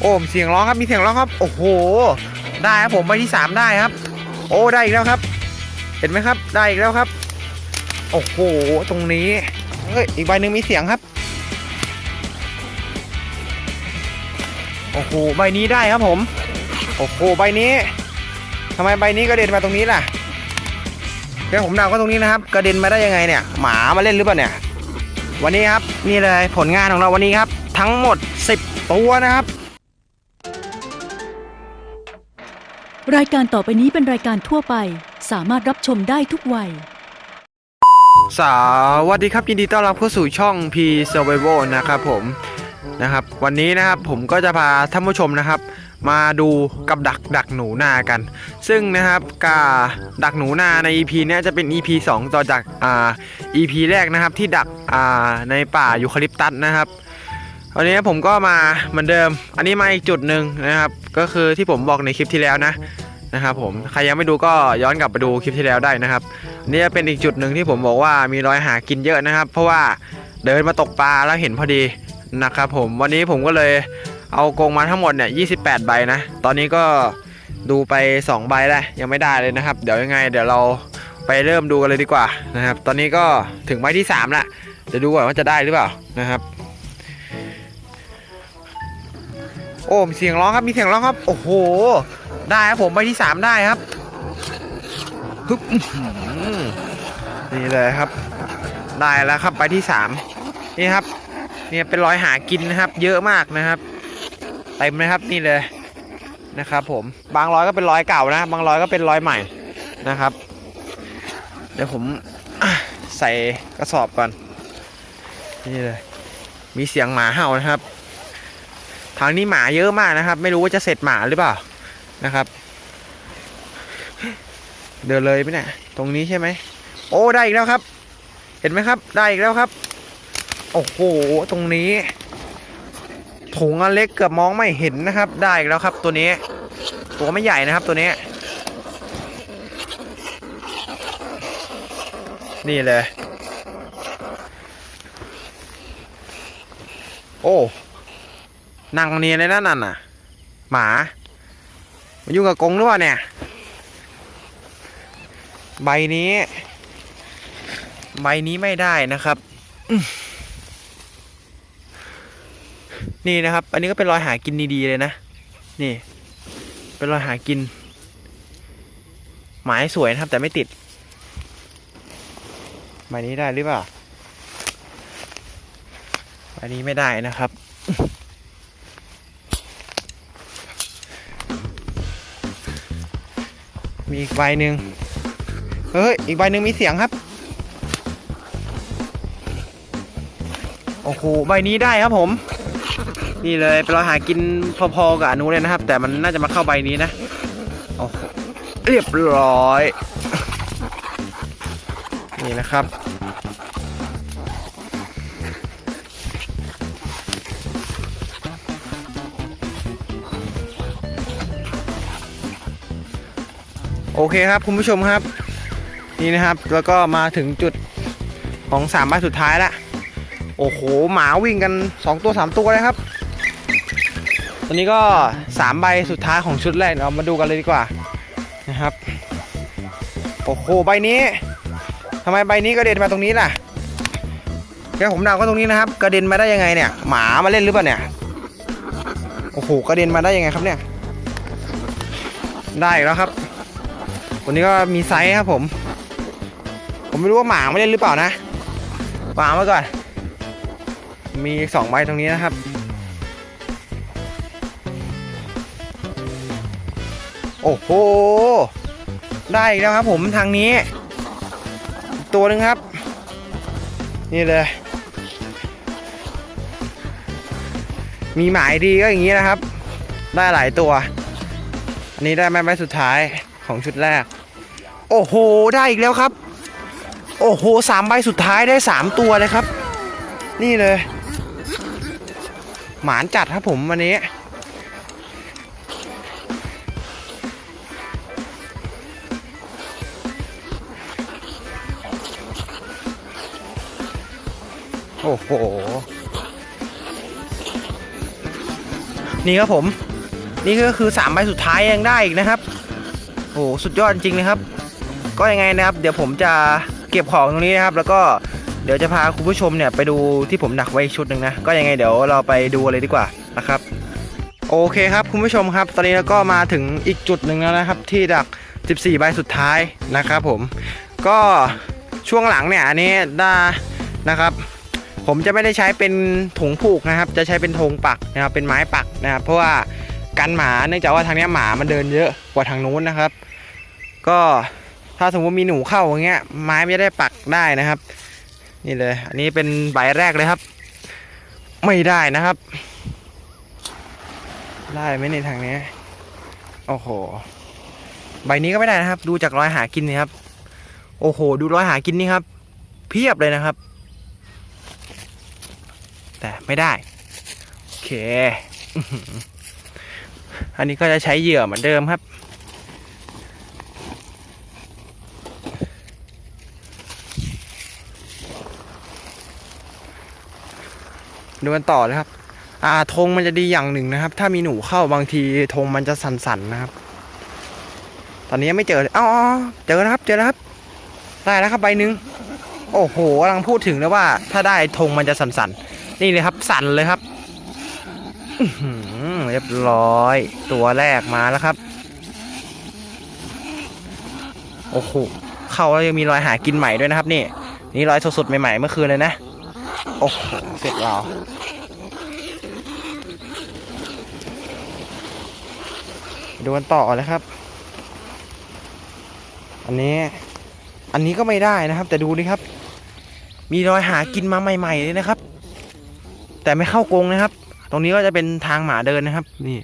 โอ้มเสียงร้องครับมีเสียงร้องครับ โอ้โห ได้ครับผมใบที่สามได้ครับ โอ้ได้อีกแล้วครับ เห็นไหมครับ ได้อีกแล้วครับ โอ้โหตรงนี้เฮ้ยอีกใบหนึ่งมีเสียงครับ โอ้โหใบนี้ได้ครับผม โอ้โหใบนี้ทำไมใบนี้กระเด็นมาตรงนี้ล่ะเดี๋ยวผมเดาก็ตรงนี้นะครับกระเด็นมาได้ยังไงเนี่ย หมามาเล่นหรือเปล่าเนี่ยวันนี้ครับนี่เลยผลงานของเราวันนี้ครับ ทั้งหมด 10 ตัวนะครับ รายการต่อไปนี้เป็นรายการทั่วไป สามารถรับชมได้ทุกวัย สวัสดีครับยินดีต้อนรับเข้าสู่ช่อง P Survival นะครับผมนะครับ วันนี้นะครับผมก็จะพาท่านผู้ชมนะครับ มาดูกับดักดักหนูนากัน ซึ่งนะครับกาดักหนูนาใน EP เนี้ยจะเป็น EP 2 ต่อจากอ่า EP แรกนะครับที่ดักอ่าในป่ายูคาลิปตัสนะครับ วันนี้ผมก็มาเหมือนเดิม อันนี้มาอีกจุดหนึ่งนะครับ ก็คือที่ผมบอกในคลิปที่แล้วนะนะครับผมใครยังไม่ดูก็ย้อนกลับไปดูคลิปที่แล้วได้นะครับนี่เป็นอีกจุดหนึ่งที่ผมบอกว่ามีรอยหากินเยอะนะครับ เพราะว่าเดินมาตกปลาแล้วเห็นพอดีนะครับผมวันนี้ผมก็เลยเอากรงมาทั้งหมดเนี่ย28ใบนะ ตอนนี้ก็ดูไป 2 ใบแล้วยังไม่ได้เลยนะครับ เดี๋ยวยังไง เดี๋ยวเราไปเริ่มดูกันเลยดีกว่านะครับ ตอนนี้ก็ถึงใบที่3ละเดี๋ยวดูก่อนว่าจะได้หรือเปล่านะครับ โอ้มีเสียงร้องครับมีเสียงร้องครับ โอ้โห ได้ครับผมใบที่3ได้ครับฮึบนี่เลยครับ ได้แล้วครับใบที่3นี่ครับ เนี่ยเป็นรอยหากินนะครับ เยอะมากนะครับเต็มนะครับนี่เลยนะครับ ผมบางร้อยก็เป็นร้อยเก่านะ บางร้อยก็เป็นร้อยใหม่นะครับ เดี๋ยวผมใส่กระสอบก่อนนี่เลย มีเสียงหมาเห่านะครับ ทางนี้หมาเยอะมากนะครับ ไม่รู้ว่าจะเสร็จหมาหรือเปล่านะครับ เดินเลยไหมเนี่ยตรงนี้ใช่ไหมโอ้ได้อีกแล้วครับ เห็นไหมครับ ได้อีกแล้วครับ โอ้โหตรงนี้ถุงอันเล็กเกือบมองไม่เห็นนะครับ ได้อีกแล้วครับ ตัวนี้ ตัวไม่ใหญ่นะครับตัวนี้ นี่เลย โอ้ นั่งเนียนเลยนะนั่นน่ะ หมามายุ่งกับกงหรือเปล่าเนี่ย ใบนี้ ใบนี้ไม่ได้นะครับ นี่นะครับ อันนี้ก็เป็นรอยหากินดีๆเลยนะ นี่ เป็นรอยหากิน หมายสวยนะครับ แต่ไม่ติด ใบนี้ได้หรือเปล่าใบนี้ไม่ได้นะครับ มีอีกใบหนึ่งเฮ้ย อีกใบหนึ่งมีเสียงครับ โอ้โห ใบนี้ได้ครับผม นี่เลยเราหากินพอๆกับอนุเลยนะครับ แต่มันน่าจะมาเข้าใบนี้นะ โอ้โหเรียบร้อย นี่นะครับ โอเคครับคุณผู้ชมครับ นี่นะครับแล้วก็มาถึงจุดของสามใบสุดท้ายละโอ้โหหมาวิ่งกัน 2 ตัว 3 ตัวเลยครับตอนนี้ก็ 3 ใบสุดท้ายของชุดแรกเรามาดูกันเลยดีกว่านะครับโอ้โหใบนี้ทำไมใบนี้กระเด็นมาตรงนี้ล่ะแค่ผมเดาก็ตรงนี้นะครับ กระเด็นมาได้ยังไงเนี่ย หมามาเล่นหรือเปล่าเนี่ยโอ้โหกระเด็นมาได้ยังไงครับเนี่ยได้แล้วครับ วนี้ก็มีไซส์ครับผม ผมไม่รู้ว่าหมาไม่เล่นหรือเปล่านะวางไว้ก่อน มีสองใบตรงนี้นะครับ โอ้โห ได้อีกแล้วครับผมทางนี้ ตัวหนึ่งครับ นี่เลย มีหมายดีก็อย่างนี้นะครับ ได้หลายตัว อันนี้ได้ไม้ไม้สุดท้าย ของชุดแรก โอ้โห ได้อีกแล้วครับ โอ้โหสามใบสุดท้ายได้สามตัวเลยครับ นี่เลย หมานจัดครับผมวันนี้ โอ้โห นี่ครับผม นี่ก็คือ3ใบสุดท้ายยังได้อีกนะครับ หสุดยอดจริงๆเลยครับ ก็ยังไงนะครับ เดี๋ยวผมจะเก็บของตรงนี้นะครับ แล้วก็เดี๋ยวจะพาคุณผู้ชมเนี่ยไปดูที่ผมดักไว้อีกชุดหนึ่งนะ ก็ยังไงเดี๋ยวเราไปดูเลยดีกว่านะครับโอเคครับคุณผู้ชมครับ ตอนนี้เราก็มาถึงอีกจุดหนึ่งแล้วนะครับ ที่ดัก 14 ใบสุดท้ายนะครับผมก็ช่วงหลังเนี่ยอันนี้ได้นะครับ ผมจะไม่ได้ใช้เป็นถุงผูกนะครับ จะใช้เป็นธงปักนะครับเป็นไม้ปักนะครับ เพราะว่ากันหมาเนื่องจากว่าทางนี้หมามันเดินเยอะกว่าทางนู้นนะครับ ก็ถ้าสมมติมีหนูเข้าอย่างเงี้ยไม้ไม่ได้ปักได้นะครับ นี่เลย อันนี้เป็นใบแรกเลยครับ ไม่ได้นะครับ ได้ไหมในทางนี้โอ้โห ใบนี้ก็ไม่ได้นะครับ ดูจากรอยหากินนี่ครับ โอ้โห ดูรอยหากินนี่ครับ เพียบเลยนะครับ แต่ไม่ได้โอเค อันนี้ก็จะใช้เหยื่อเหมือนเดิมครับ ดูกันต่อเลยครับ อ่าธงมันจะดีอย่างหนึ่งนะครับ ถ้ามีหนูเข้าบางทีธงมันจะสั่นๆนะครับ ตอนนี้ไม่เจอเลยอ๋อเจอแล้วครับ เจอแล้วครับ ได้แล้วครับใบหนึ่งโอ้โหกำลังพูดถึงเลยว่า ถ้าได้ธงมันจะสั่นๆ นี่เลยครับ สั่นเลยครับเรียบร้อย ตัวแรกมาแล้วครับ โอ้โหเข้าแล้วยังมีรอยหากินใหม่ด้วยนะครับ นี่ นี่รอยสดๆใหม่ๆเมื่อคืนเลยนะ โอ้โหเสร็จแล้วดูกันต่อเลยครับ อันนี้ อันนี้ก็ไม่ได้นะครับ แต่ดูนี่ครับ มีรอยหากินมาใหม่ๆเลยนะครับ แต่ไม่เข้ากรงนะครับ ตรงนี้ก็จะเป็นทางหมาเดินนะครับ นี่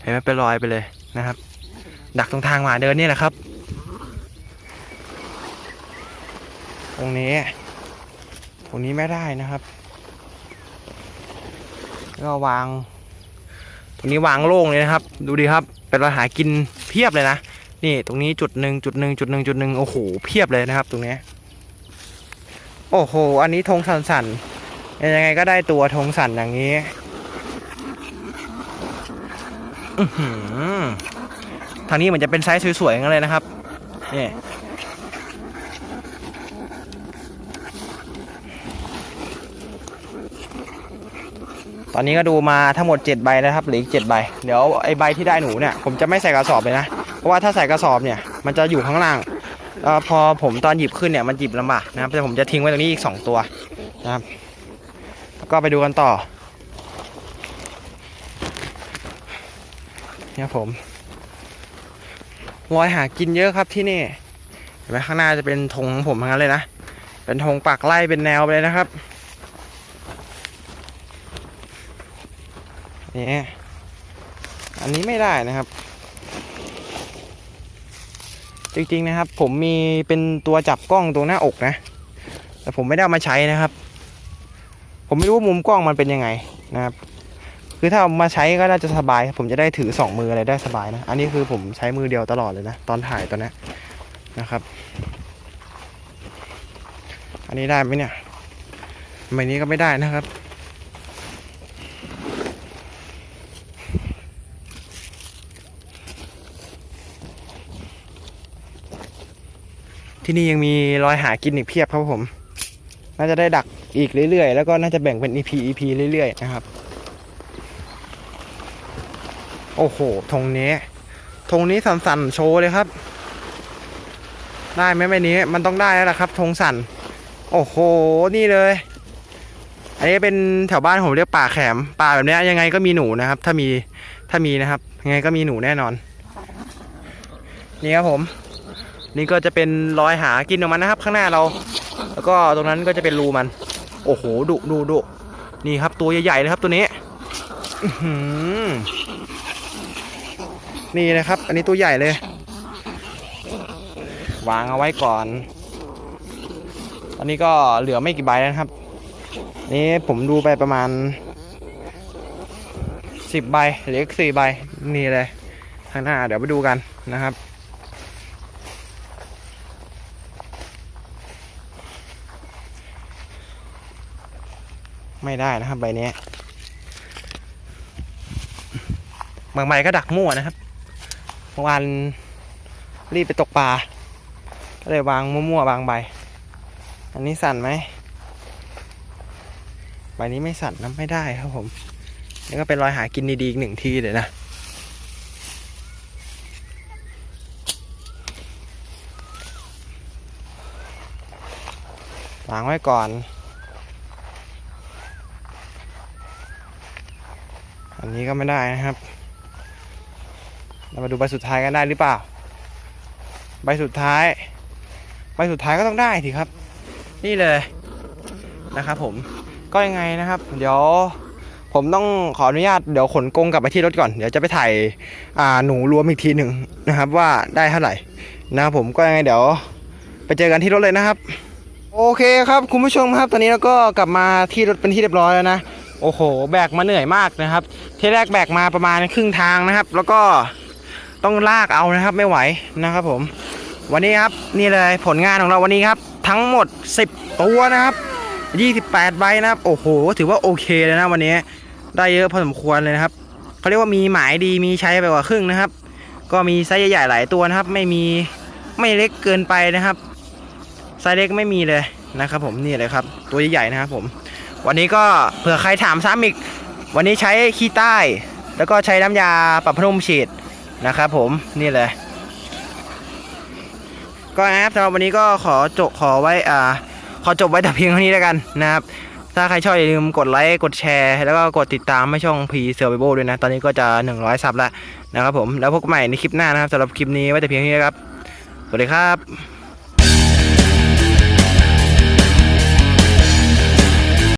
เห็นไหมเป็นรอยไปเลยนะครับ ดักตรงทางหมาเดินนี่แหละครับ ตรงนี้ ตรงนี้ไม่ได้นะครับ ก็วาง ตรงนี้วางโล่งเลยนะครับ ดูดิครับ เป็นรอยหากินเพียบเลยนะ นี่ตรงนี้จุดหนึ่งจุดหนึ่งจุดหนึ่งจุดหนึ่งโอ้โหเพียบเลยนะครับ ตรงนี้ โอ้โห อันนี้ธงสันสันยังไงก็ได้ตัวธงสันอย่างนี้อือหือทางนี้เหมือนจะเป็นไซส์สวยๆอย่างนั้นเลยนะครับนี่ อนนี้ก็ดูมาทั้งหมด 7 ใบแล้วครับเหลืออีก7ใบ เดี๋ยวไอใบที่ได้หนูเนี่ยผมจะไม่ใส่กระสอบเลยนะ เพราะว่าถ้าใส่กระสอบเนี่ยมันจะอยู่ข้างล่างแล้วพอผมตอนหยิบขึ้นเนี่ยมันหยิบลำบากนะครับแต่ผมจะทิ้งไว้ตรงนี้อีก 2 ตัวนะครับแล้วก็ไปดูกันต่อเนี่ยผมรอยหากินเยอะครับที่นี่เห็นไหมข้างหน้าจะเป็นธงของผมทั้งนั้นเลยนะเป็นธงปักไล่เป็นแนวไปเลยนะครับ นี่อันนี้ไม่ได้นะครับ จริงๆนะครับ ผมมีเป็นตัวจับกล้องตรงหน้าอกนะ แต่ผมไม่ได้เอามาใช้นะครับ ผมไม่รู้ว่ามุมกล้องมันเป็นยังไงนะครับ คือถ้าเอามาใช้ก็น่าจะสบาย ผมจะได้ถือสองมืออะไรได้สบายนะ อันนี้คือผมใช้มือเดียวตลอดเลยนะ ตอนถ่ายตอนนี้นะครับ อันนี้ได้ไหมเนี่ยใบนี้ก็ไม่ได้นะครับ ที่นี่ยังมีรอยหากินอีกเพียบครับผม น่าจะได้ดักอีกเรื่อยๆ แล้วก็น่าจะแบ่งเป็น EP EP เรื่อยๆ นะครับ โอ้โหธงนี้ธงนี้สั่นๆ โชว์เลยครับ ได้ไหมใบนี้มันต้องได้แล้วล่ะครับธงสั่น โอ้โห นี่เลย อันนี้เป็นแถวบ้านผมเรียกป่าแขม ป่าแบบนี้ยังไงก็มีหนูนะครับ ถ้ามีถ้ามีนะครับ ยังไงก็มีหนูแน่นอน นี่ครับผม นี่ก็จะเป็นรอยหากินของมันนะครับ ข้างหน้าเรา แล้วก็ตรงนั้นก็จะเป็นรูมัน โอ้โหดุดุดุนี่ครับตัวใหญ่ๆเลยครับตัวนี้นี่นะครับ อันนี้ตัวใหญ่เลย วางเอาไว้ก่อนตอนนี้ก็เหลือไม่กี่ใบแล้วครับ นี่ผมดูไปประมาณสิบใบเหลือสี่ใบนี่เลยข้างหน้าเดี๋ยวไปดูกันนะครับ ไม่ได้นะครับใบนี้บางใบก็ดักมั่วนะครับเมื่อวานรีบไปตกปลาก็เลยวางมั่วๆบางใบ อันนี้สั่นไหมใบนี้ไม่สั่นนะไม่ได้ครับผมนี่ก็เป็นรอยหากินดีๆอีกหนึ่งทีเลยนะวางไว้ก่อน อันนี้ก็ไม่ได้นะครับ เรามาดูใบสุดท้ายกันได้หรือเปล่า ใบสุดท้าย ใบสุดท้ายก็ต้องได้สิครับ นี่เลยนะครับผม ก็ยังไงนะครับ เดี๋ยวผมต้องขออนุญาตเดี๋ยวขนกงกลับไปที่รถก่อน เดี๋ยวจะไปถ่ายอ่าหนูรวมอีกทีหนึ่งนะครับ ว่าได้เท่าไหร่นะครับผมก็ยังไงเดี๋ยวไปเจอกันที่รถเลยนะครับ โอเคครับคุณผู้ชมครับ ตอนนี้เราก็กลับมาที่รถเป็นที่เรียบร้อยแล้วนะ โอ้โห แบกมาเหนื่อยมากนะครับ ที่แรกแบกมาประมาณครึ่งทางนะครับ แล้วก็ต้องลากเอานะครับไม่ไหวนะครับผม วันนี้ครับนี่เลยผลงานของเราวันนี้ครับ ทั้งหมด 10 ตัวนะครับ 28 ใบนะครับ โอ้โห ถือว่าโอเคเลยนะวันนี้ ได้เยอะพอสมควรเลยนะครับเขาเรียกว่ามีหมายดีมีใช้ไปกว่าครึ่งนะครับ ก็มีไซส์ใหญ่ๆหลายตัวนะครับ ไม่มีไม่เล็กเกินไปนะครับไซส์เล็กไม่มีเลยนะครับ ผมนี่เลยครับ ตัวใหญ่ๆนะครับผม วันนี้ก็เผื่อใครถามซ้ำอีก วันนี้ใช้ขี้ใต้ แล้วก็ใช้น้ำยาปรับผ้านุ่มฉีดนะครับผมนี่เลย ก็นะครับสำหรับวันนี้ก็ขอจบขอไว้อ่าขอจบไว้แต่เพียงเท่านี้แล้วกันนะครับ ถ้าใครชอบอย่าลืมกดไลค์กดแชร์แล้วก็กดติดตามให้ช่อง P s u r v i v a l ด้วยนะ ตอนนี้ก็จะ 100 ซับแล้วนะครับผมแล้วพบกันใหม่ในคลิปหน้านะครับสำหรับคลิปนี้ไว้แต่เพียงเท่านี้นะครับ สวัสดีครับ